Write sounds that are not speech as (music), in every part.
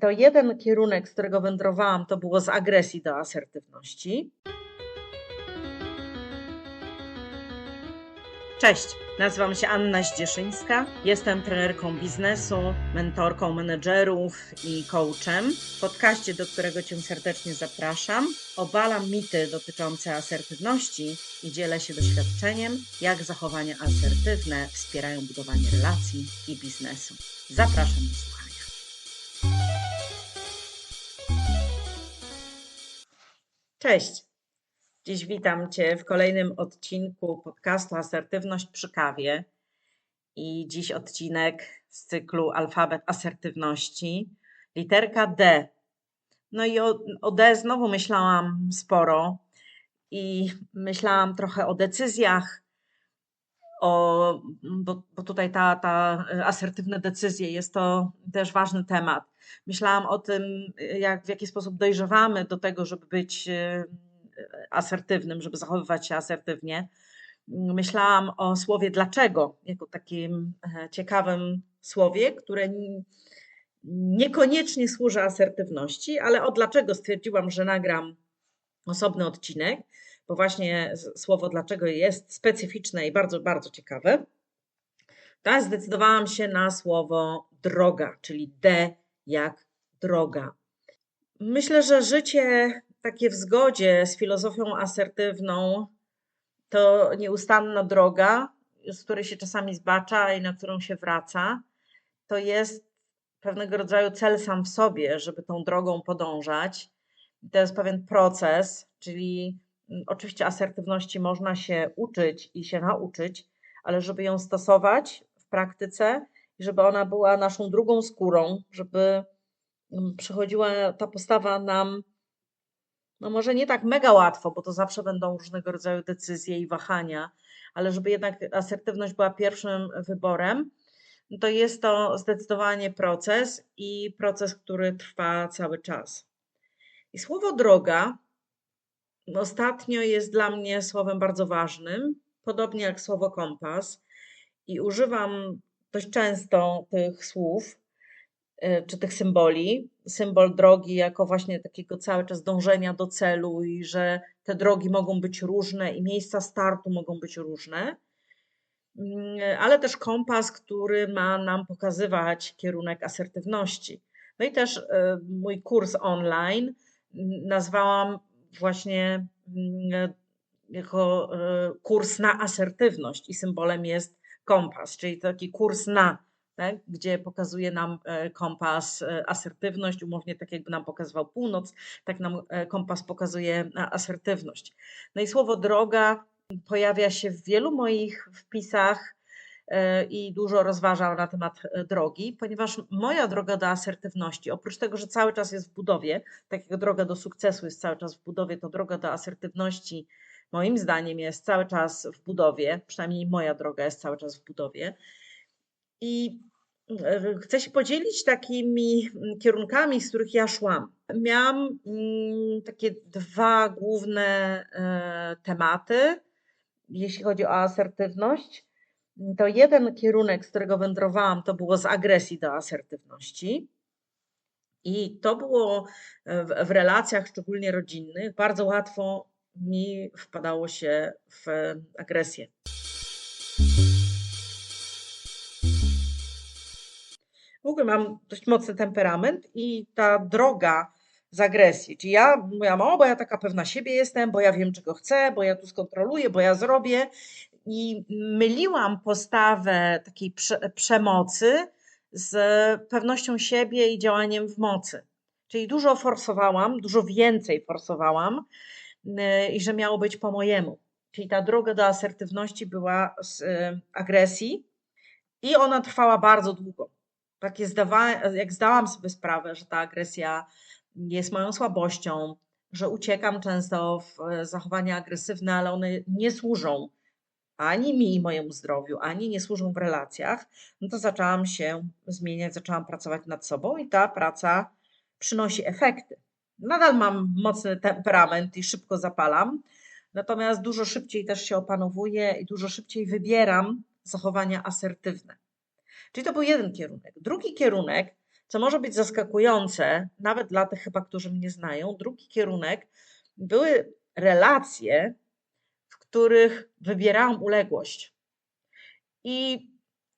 to jeden kierunek, z którego wędrowałam, to było z agresji do asertywności. Cześć, nazywam się Anna Zdzieszyńska. Jestem trenerką biznesu, mentorką menedżerów i coachem. W podcaście, do którego Cię serdecznie zapraszam, obalam mity dotyczące asertywności i dzielę się doświadczeniem, jak zachowania asertywne wspierają budowanie relacji i biznesu. Zapraszam do słuchania. Cześć. Dziś witam Cię w kolejnym odcinku podcastu Asertywność przy kawie. I dziś odcinek z cyklu Alfabet Asertywności. Literka D. No i o, o D znowu myślałam sporo i myślałam trochę o decyzjach, o, bo, bo tutaj ta, ta asertywne decyzje jest to też ważny temat. Myślałam o tym, jak w jaki sposób dojrzewamy do tego, żeby być asertywnym, żeby zachowywać się asertywnie. Myślałam o słowie dlaczego, jako takim e, ciekawym słowie, które niekoniecznie służy asertywności, ale o dlaczego stwierdziłam, że nagram osobny odcinek, bo właśnie słowo dlaczego jest specyficzne i bardzo, bardzo ciekawe. Teraz zdecydowałam się na słowo droga, czyli D jak droga. Myślę, że życie takie w zgodzie z filozofią asertywną to nieustanna droga, z której się czasami zbacza i na którą się wraca. To jest pewnego rodzaju cel sam w sobie, żeby tą drogą podążać. To jest pewien proces, czyli oczywiście asertywności można się uczyć i się nauczyć, ale żeby ją stosować w praktyce i żeby ona była naszą drugą skórą, żeby przychodziła ta postawa nam no może nie tak mega łatwo, bo to zawsze będą różnego rodzaju decyzje i wahania, ale żeby jednak asertywność była pierwszym wyborem, no to jest to zdecydowanie proces i proces, który trwa cały czas. I słowo droga ostatnio jest dla mnie słowem bardzo ważnym, podobnie jak słowo kompas, i używam dość często tych słów E, czy tych symboli. Symbol drogi jako właśnie takiego cały czas dążenia do celu i że te drogi mogą być różne i miejsca startu mogą być różne. Mm, ale też kompas, który ma nam pokazywać kierunek asertywności. No i też e, mój kurs online nazwałam właśnie mm, jako e, kurs na asertywność i symbolem jest kompas, czyli taki kurs na tak? gdzie pokazuje nam e, kompas e, asertywność, umownie tak jakby nam pokazywał północ, tak nam e, kompas pokazuje asertywność. No i słowo droga pojawia się w wielu moich wpisach i dużo rozważam na temat drogi, ponieważ moja droga do asertywności, oprócz tego, że cały czas jest w budowie, tak jak droga do sukcesu jest cały czas w budowie, to droga do asertywności moim zdaniem jest cały czas w budowie, przynajmniej moja droga jest cały czas w budowie. I e, chcę się podzielić takimi mm, kierunkami, z których ja szłam. Miałam mm, takie dwa główne e, tematy, jeśli chodzi o asertywność. To jeden kierunek, z którego wędrowałam, to było z agresji do asertywności. I to było e, w, w relacjach, szczególnie rodzinnych, bardzo łatwo mi wpadało się w agresję. w ogóle mam dość mocny temperament i ta droga z agresji, czyli ja mówiłam, o, bo ja taka pewna siebie jestem, bo ja wiem, czego chcę, bo ja tu skontroluję, bo ja zrobię i myliłam postawę takiej prze przemocy z pewnością siebie i działaniem w mocy. Czyli dużo forsowałam, dużo więcej forsowałam y, i że miało być po mojemu. Czyli ta droga do asertywności była z y, agresji i ona trwała bardzo długo takie zdawałem, jak zdałam sobie sprawę, że ta agresja jest moją słabością, że uciekam często w e, zachowania agresywne, ale one nie służą ani mi i mojemu zdrowiu, ani nie służą w relacjach, no to zaczęłam się zmieniać, zaczęłam pracować nad sobą i ta praca przynosi efekty. Nadal mam mocny temperament i szybko zapalam, natomiast dużo szybciej też się opanowuję i dużo szybciej wybieram zachowania asertywne. Czyli to był jeden kierunek. Drugi kierunek co może być zaskakujące, nawet dla tych chyba, którzy mnie znają, drugi kierunek były relacje, których wybierałam uległość. I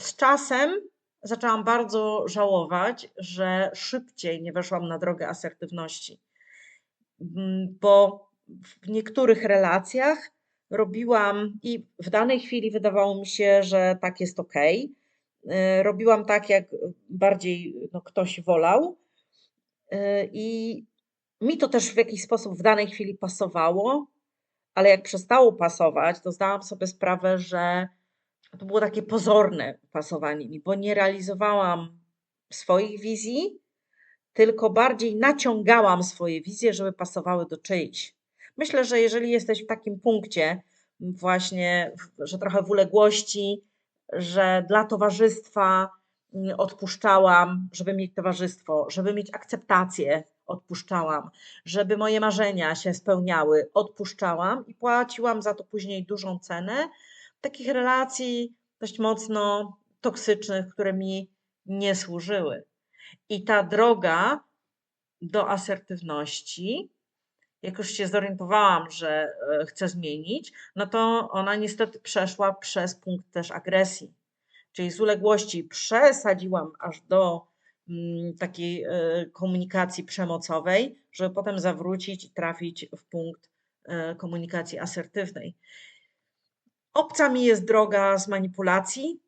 z czasem zaczęłam bardzo żałować, że szybciej nie weszłam na drogę asertywności, mm, bo w niektórych relacjach robiłam i w danej chwili wydawało mi się, że tak jest ok. Robiłam tak, jak bardziej no, ktoś wolał. Y, I mi to też w jakiś sposób w danej chwili pasowało, ale jak przestało pasować, to zdałam sobie sprawę, że to było takie pozorne pasowanie mi, bo nie realizowałam swoich wizji, tylko bardziej naciągałam swoje wizje, żeby pasowały do czyjś. Myślę, że jeżeli jesteś w takim punkcie, właśnie, że trochę w uległości, że dla towarzystwa mm, odpuszczałam, żeby mieć towarzystwo, żeby mieć akceptację, odpuszczałam, żeby moje marzenia się spełniały, odpuszczałam i płaciłam za to później dużą cenę. Takich relacji dość mocno toksycznych, które mi nie służyły. I ta droga do asertywności, jak już się zorientowałam, że e, chcę zmienić, no to ona niestety przeszła przez punkt też agresji. Czyli z uległości przesadziłam aż do takiej e, komunikacji przemocowej, żeby potem zawrócić i trafić w punkt e, komunikacji asertywnej. Obca mi jest droga z manipulacji.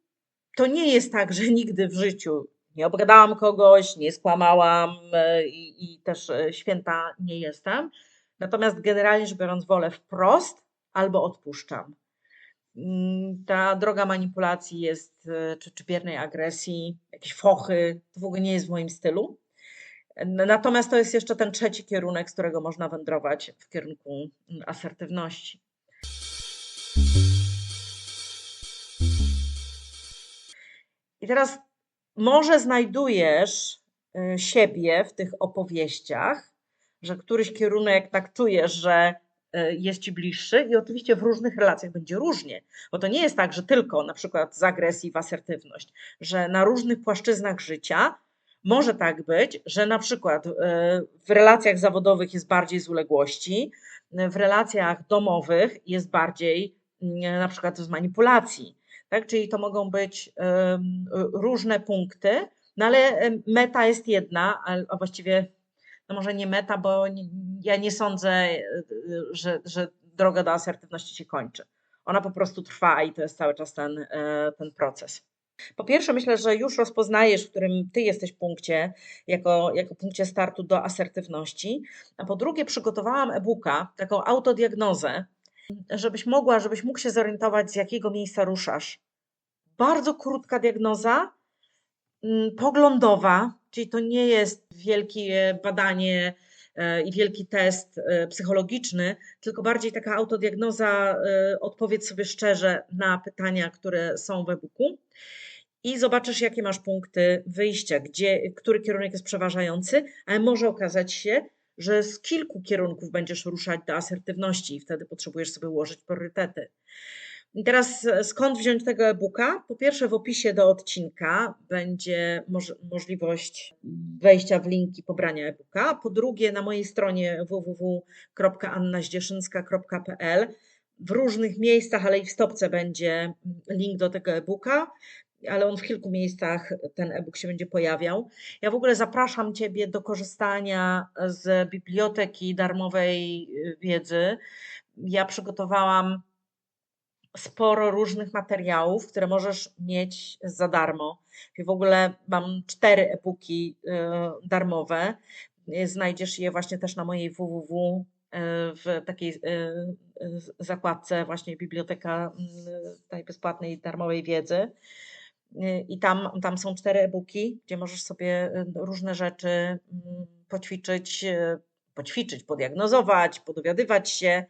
To nie jest tak, że (laughs) nigdy w życiu nie obgadałam kogoś, nie skłamałam e, i, i też święta nie jestem. Natomiast generalnie rzecz biorąc, wolę wprost albo odpuszczam. Mm, ta droga manipulacji jest, e, czy, czy biernej agresji, jakieś fochy, to w ogóle nie jest w moim stylu. Natomiast to jest jeszcze ten trzeci kierunek, z którego można wędrować w kierunku mm, asertywności. I teraz może znajdujesz y, siebie w tych opowieściach, że któryś kierunek tak czujesz, że jest ci bliższy i oczywiście w różnych relacjach będzie różnie, bo to nie jest tak, że tylko na przykład z agresji w asertywność, że na różnych płaszczyznach życia może tak być, że na przykład y, w relacjach zawodowych jest bardziej z uległości, w relacjach domowych jest bardziej na przykład z manipulacji tak? Czyli to mogą być różne punkty, no ale meta jest jedna, a właściwie no może nie meta, bo ja nie sądzę, e, że, że droga do asertywności się kończy. Ona po prostu trwa i to jest cały czas ten, e, ten proces. Po pierwsze, myślę, że już rozpoznajesz, w którym ty jesteś punkcie, jako, jako punkcie startu do asertywności. A po drugie, przygotowałam e-booka, taką autodiagnozę, żebyś mogła, żebyś mógł się zorientować, z jakiego miejsca ruszasz. Bardzo krótka diagnoza, mm, poglądowa, czyli to nie jest wielkie badanie e, i wielki test e, psychologiczny, tylko bardziej taka autodiagnoza, e, odpowiedz sobie szczerze na pytania, które są w e-booku i zobaczysz, jakie masz punkty wyjścia, gdzie, który kierunek jest przeważający, ale może okazać się, że z kilku kierunków będziesz ruszać do asertywności i wtedy potrzebujesz sobie ułożyć priorytety. I teraz e, skąd wziąć tego e-booka? Po pierwsze, w opisie do odcinka będzie moż możliwość wejścia w linki pobrania e-booka. Po drugie, na mojej stronie www.annazdzieszynska.pl w różnych miejscach, ale i w stopce będzie link do tego e-booka ale on w kilku miejscach ten e-book się będzie pojawiał. Ja w ogóle zapraszam Ciebie do korzystania z biblioteki darmowej y, wiedzy. Ja przygotowałam sporo różnych materiałów, które możesz mieć za darmo. W ogóle mam cztery e-booki y, darmowe. Znajdziesz je właśnie też na mojej www y, w takiej zakładce właśnie biblioteka tej bezpłatnej darmowej wiedzy. I tam, tam są cztery e-booki, gdzie możesz sobie różne rzeczy mm, poćwiczyć, poćwiczyć, podiagnozować, podowiadywać się E,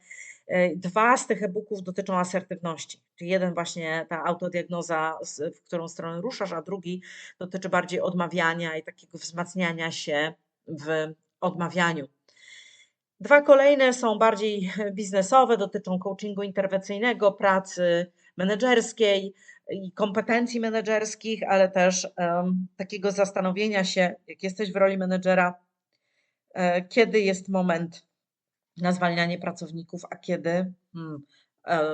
dwa z tych e-booków dotyczą asertywności, czyli jeden właśnie ta autodiagnoza, w którą stronę ruszasz, a drugi dotyczy bardziej odmawiania i takiego wzmacniania się w odmawianiu. Dwa kolejne są bardziej biznesowe, dotyczą coachingu interwencyjnego, pracy menedżerskiej. i kompetencji menedżerskich, ale też um, takiego zastanowienia się, jak jesteś w roli menedżera, e, kiedy jest moment na zwalnianie pracowników, a kiedy hmm, e,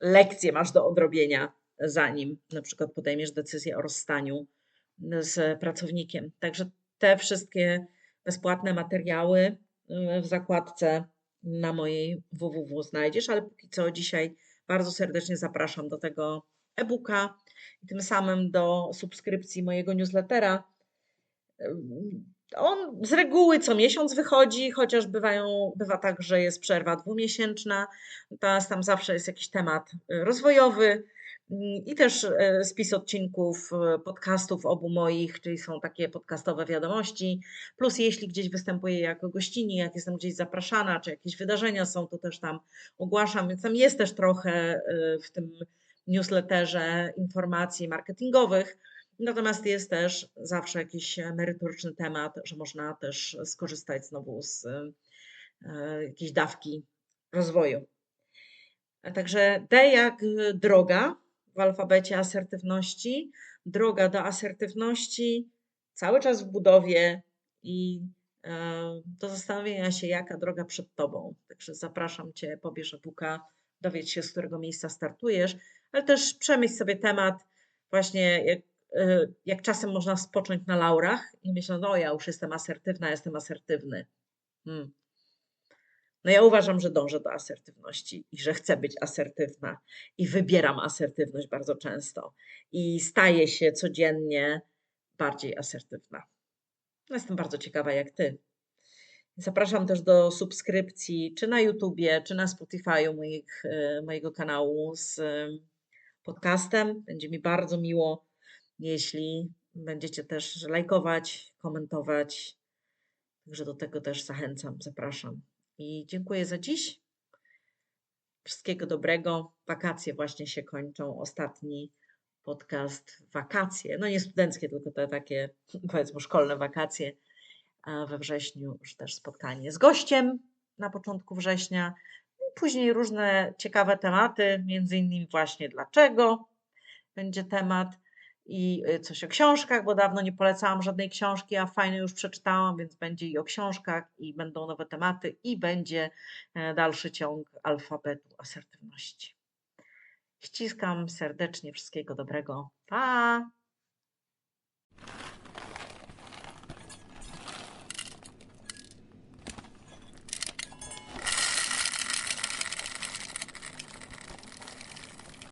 lekcje masz do odrobienia, zanim na przykład podejmiesz decyzję o rozstaniu z pracownikiem. Także te wszystkie bezpłatne materiały e, w zakładce na mojej www znajdziesz, ale póki co dzisiaj bardzo serdecznie zapraszam do tego e-booka i tym samym do subskrypcji mojego newslettera. On z reguły co miesiąc wychodzi, chociaż bywają, bywa tak, że jest przerwa dwumiesięczna. Teraz tam zawsze jest jakiś temat rozwojowy, i też e, spis odcinków e, podcastów obu moich, czyli są takie podcastowe wiadomości. Plus, jeśli gdzieś występuję jako gościni, jak jestem gdzieś zapraszana, czy jakieś wydarzenia są, to też tam ogłaszam. Więc tam jest też trochę w tym newsletterze informacji marketingowych. Natomiast jest też zawsze jakiś merytoryczny temat, że można też skorzystać znowu z jakiejś dawki rozwoju. Także D jak droga, w alfabecie asertywności, droga do asertywności cały czas w budowie i e, do zastanowienia się, jaka droga przed Tobą. Także zapraszam Cię, pobierz e-booka, dowiedz się, z którego miejsca startujesz, ale też przemyśl sobie temat właśnie, jak, e, jak czasem można spocząć na laurach i myśleć, no ja już jestem asertywna, jestem asertywny. Hmm. No ja uważam, że dążę do asertywności i że chcę być asertywna i wybieram asertywność bardzo często i staję się codziennie bardziej asertywna. No jestem bardzo ciekawa jak ty. Zapraszam też do subskrypcji czy na YouTubie, czy na Spotify'u moich, e, mojego kanału z e, podcastem. Będzie mi bardzo miło, jeśli będziecie też lajkować, komentować. Także do tego też zachęcam, zapraszam. I dziękuję za dziś. Wszystkiego dobrego. Wakacje właśnie się kończą. Ostatni podcast wakacje. No nie studenckie, tylko te takie (laughs) powiedzmy szkolne wakacje. A we wrześniu już też spotkanie z gościem na początku września. I później różne ciekawe tematy, między innymi właśnie dlaczego będzie temat i y, coś o książkach, bo dawno nie polecałam żadnej książki, a fajne już przeczytałam, więc będzie i o książkach, i będą nowe tematy, i będzie e, dalszy ciąg alfabetu asertywności. Ściskam serdecznie, wszystkiego dobrego. Pa!